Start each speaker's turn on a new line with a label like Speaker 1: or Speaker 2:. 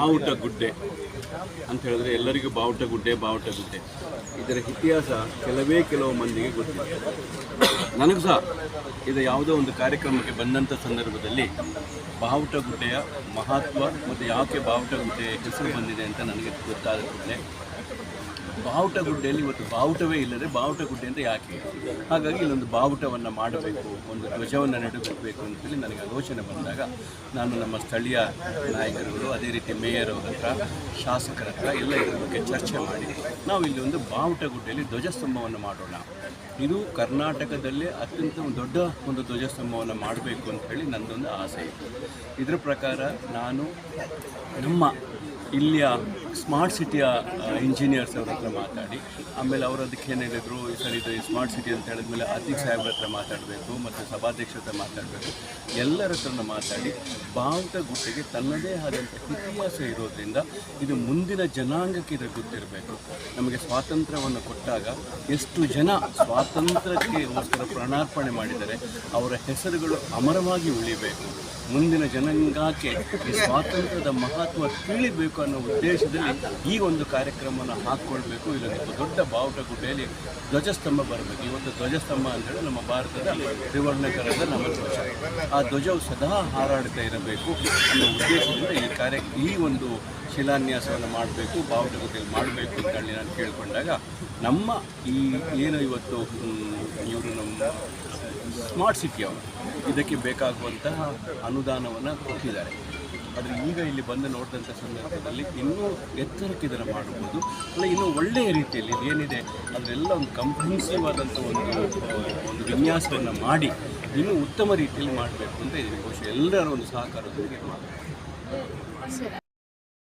Speaker 1: ಬಾವುಟ ಗುಡ್ಡೆ ಅಂತ ಹೇಳಿದ್ರೆ ಎಲ್ಲರಿಗೂ ಬಾವುಟ ಗುಡ್ಡೆ ಬಾವುಟ ಗುಡ್ಡೆ. ಇದರ ಇತಿಹಾಸ ಕೆಲವೇ ಕೆಲವು ಮಂದಿಗೆ ಗೊತ್ತಿದೆ. ನನಗೂ ಸಹ ಇದು ಯಾವುದೋ ಒಂದು ಕಾರ್ಯಕ್ರಮಕ್ಕೆ ಬಂದಂಥ ಸಂದರ್ಭದಲ್ಲಿ ಬಾವುಟ ಗುಡ್ಡೆಯ ಮಹತ್ವ ಮತ್ತು ಯಾಕೆ ಬಾವುಟ ಗುಡ್ಡೆ ಹೆಸರು ಬಂದಿದೆ ಅಂತ ನನಗೆ ಕೂಡಲೇ ಬಾವುಟ ಗುಡ್ಡೆಯಲ್ಲಿ ಇವತ್ತು ಬಾವುಟವೇ ಇಲ್ಲದೆ ಬಾವುಟ ಗುಡ್ಡೆ ಅಂತ ಯಾಕೆ? ಹಾಗಾಗಿ ಇಲ್ಲೊಂದು ಬಾವುಟವನ್ನು ಮಾಡಬೇಕು, ಒಂದು ಧ್ವಜವನ್ನು ನೆಡಬೇಕು ಅಂತೇಳಿ ನನಗೆ ಆಲೋಚನೆ ಬಂದಾಗ ನಾನು ನಮ್ಮ ಸ್ಥಳೀಯ ನಾಯಕರುಗಳು, ಅದೇ ರೀತಿ ಮೇಯರ್ ಅವರ ಹತ್ರ, ಶಾಸಕರ ಹತ್ರ ಎಲ್ಲ ಇದ್ರ ಬಗ್ಗೆ ಚರ್ಚೆ ಮಾಡಿ, ನಾವು ಇಲ್ಲಿ ಒಂದು ಬಾವುಟ ಗುಡ್ಡೆಯಲ್ಲಿ ಧ್ವಜಸ್ತಂಭವನ್ನು ಮಾಡೋಣ. ಇದು ಕರ್ನಾಟಕದಲ್ಲೇ ಅತ್ಯಂತ ದೊಡ್ಡ ಒಂದು ಧ್ವಜಸ್ತಂಭವನ್ನು ಮಾಡಬೇಕು ಅಂತ ಹೇಳಿ ನನ್ನದೊಂದು ಆಸೆ. ಇತ್ತು ಇದರ ಪ್ರಕಾರ ನಾನು ನಮ್ಮ ಇಲ್ಲಿಯ ಸ್ಮಾರ್ಟ್ ಸಿಟಿಯ ಇಂಜಿನಿಯರ್ಸ್ ಅವ್ರ ಹತ್ರ ಮಾತಾಡಿ. ಆಮೇಲೆ ಅವರು ಅದಕ್ಕೆ ಏನು ಹೇಳಿದ್ರು, ಈ ಸರ್ ಇದು ಸ್ಮಾರ್ಟ್ ಸಿಟಿ ಅಂತ ಹೇಳಿದ್ಮೇಲೆ ಅತಿಕ್ ಸಾಹೇಬ್ರ ಹತ್ರ ಮಾತಾಡಬೇಕು, ಮತ್ತು ಸಭಾಧ್ಯಕ್ಷರ ಹತ್ರ ಮಾತಾಡಬೇಕು. ಎಲ್ಲರ ಹತ್ರನ ಮಾತಾಡಿ, ಬಾವುಟ ಗುಟ್ಟಿಗೆ ತನ್ನದೇ ಆದಂಥ ಇತಿಹಾಸ ಇರೋದ್ರಿಂದ ಇದು ಮುಂದಿನ ಜನಾಂಗಕ್ಕೆ ಇದು ಗೊತ್ತಿರಬೇಕು. ನಮಗೆ ಸ್ವಾತಂತ್ರ್ಯವನ್ನು ಕೊಟ್ಟಾಗ ಎಷ್ಟು ಜನ ಸ್ವಾತಂತ್ರ್ಯಕ್ಕೆ ಒಂಥರ ಪ್ರಾಣಾರ್ಪಣೆ ಮಾಡಿದರೆ ಅವರ ಹೆಸರುಗಳು ಅಮರವಾಗಿ ಉಳಿಬೇಕು. ಮುಂದಿನ ಜನಾಂಗಕ್ಕೆ ಈ ಸ್ವಾತಂತ್ರ್ಯದ ಮಹತ್ವ ತಿಳಿಬೇಕು ಅನ್ನೋ ಉದ್ದೇಶದಲ್ಲಿ ಈ ಒಂದು ಕಾರ್ಯಕ್ರಮವನ್ನು ಹಾಕ್ಕೊಳ್ಬೇಕು ಇಲ್ಲೊಂದು ದೊಡ್ಡ ಬಾವುಟ ಗುಡ್ಡೆಯಲ್ಲಿ ಧ್ವಜಸ್ತಂಭ ಬರಬೇಕು. ಇವತ್ತು ಧ್ವಜಸ್ತಂಭ ಅಂತೇಳಿ ನಮ್ಮ ಭಾರತದ ತ್ರಿವರ್ಣಕರದ ನಮ್ಮ ಧ್ವಜ ಆ ಧ್ವಜವು ಸದಾ ಹಾರಾಡ್ತಾ ಇರಬೇಕು ಅನ್ನೋ ಉದ್ದೇಶದಿಂದ ಈ ಕಾರ್ಯ, ಈ ಒಂದು ಶಿಲಾನ್ಯಾಸವನ್ನು ಮಾಡಬೇಕು ಬಾವುಟ ಗುಡ್ಡೆಯಲ್ಲಿ ಮಾಡಬೇಕು ಅಂತ ಹೇಳಿ ನಾನು ಕೇಳಿಕೊಂಡಾಗ ನಮ್ಮ ಈ ಏನು ಇವತ್ತು ಇವರು ನಮ್ಮ ಸ್ಮಾರ್ಟ್ ಸಿಟಿ ಅವರು, ಇದಕ್ಕೆ ಬೇಕಾಗುವಂತಹ ಅನುದಾನವನ್ನು ಕೊಟ್ಟಿದ್ದಾರೆ. ಆದರೆ ಈಗ ಇಲ್ಲಿ ಬಂದು ನೋಡಿದಂಥ ಸಂದರ್ಭದಲ್ಲಿ ಇನ್ನೂ ಎತ್ತರಕ್ಕೆ ಇದನ್ನು ಮಾಡಬಹುದು ಅಲ್ಲ ಇನ್ನೂ ಒಳ್ಳೆಯ ರೀತಿಯಲ್ಲಿ ಇದೇನಿದೆ ಅದರೆಲ್ಲ ಒಂದು ಕಂಪ್ರೆನ್ಸಿವ್ ಆದಂಥ ಒಂದು ಒಂದು ವಿನ್ಯಾಸವನ್ನು ಮಾಡಿ ಇನ್ನೂ ಉತ್ತಮ ರೀತಿಯಲ್ಲಿ ಮಾಡಬೇಕು ಅಂತ ಇದೀವಿ ಬಹುಶಃ ಎಲ್ಲರ ಒಂದು ಸಹಕಾರದೊಂದಿಗೆ ಮಾಡಬೇಕು